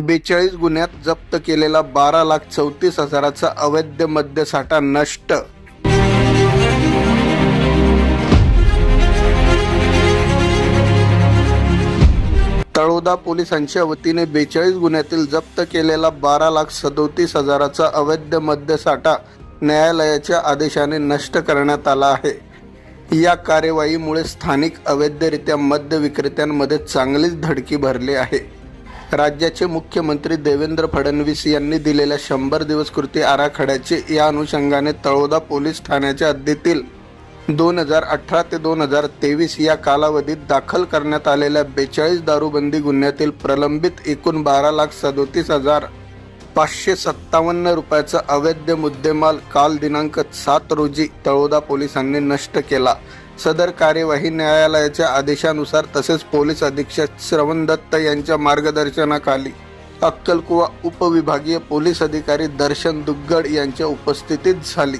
बेचाळीस गुन्ह्यात जप्त केलेला बारा लाख चौतीस हजाराचा अवैध मद्यसाठा नष्ट. तळोदा पोलिसांच्या वतीने बेचाळीस गुन्ह्यातील जप्त केलेला बारा लाख सदोतीस हजाराचा अवैध मद्यसाठा न्यायालयाच्या आदेशाने नष्ट करण्यात आला आहे. या कार्यवाहीमुळे स्थानिक अवैधरित्या मद्य विक्रेत्यांमध्ये चांगलीच धडकी भरली आहे. राज्याचे मुख्यमंत्री देवेंद्र फडणवीस यांनी दिलेल्या शंभर दिवस कृती आराखड्याचे या अनुषंगाने तळोदा पोलीस ठाण्याच्या हद्दीतील दोन हजार अठरा ते दोन हजार तेवीस या कालावधीत दाखल करण्यात आलेल्या बेचाळीस दारूबंदी गुन्ह्यातील प्रलंबित एकूण बारा लाख सदोतीस हजार पाचशे सत्तावन्न रुपयाचा अवैध मुद्देमाल काल दिनांक सात रोजी तळोदा पोलिसांनी नष्ट केला. सदर कार्यवाही न्यायालयाच्या आदेशानुसार तसेच पोलीस अधीक्षक श्रवण दत्त यांच्या मार्गदर्शनाखाली अक्कलकुवा उपविभागीय पोलीस अधिकारी दर्शन दुग्गड यांच्या उपस्थितीत झाली.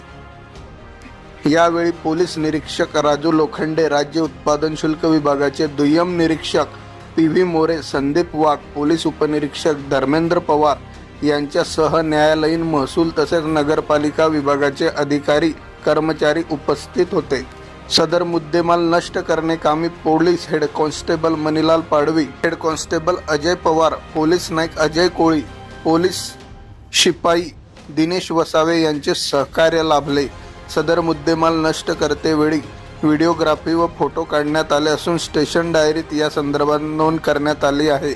यावेळी पोलीस निरीक्षक राजू लोखंडे राज्य उत्पादन शुल्क विभागाचे दुय्यम निरीक्षक P V More Sandeep Wagh police उपनिरीक्षक धर्मेंद्र पवार यांच्यासह न्यायालयीन महसूल तसेच नगरपालिका विभागाचे अधिकारी कर्मचारी उपस्थित होते. सदर मुद्देमाल नष्ट करणे कामी police head constable Manilal Padvi head constable Ajay Pawar police Naik Ajay Koli police शिपाई दिनेश वसावे यांचे सहकार्य लाभले. सदर मुद्देमाल नष्ट करतेवेळी व्हिडिओग्राफी व फोटो काढण्यात आले असून स्टेशन डायरीत या संदर्भात नोंद करण्यात आली आहे.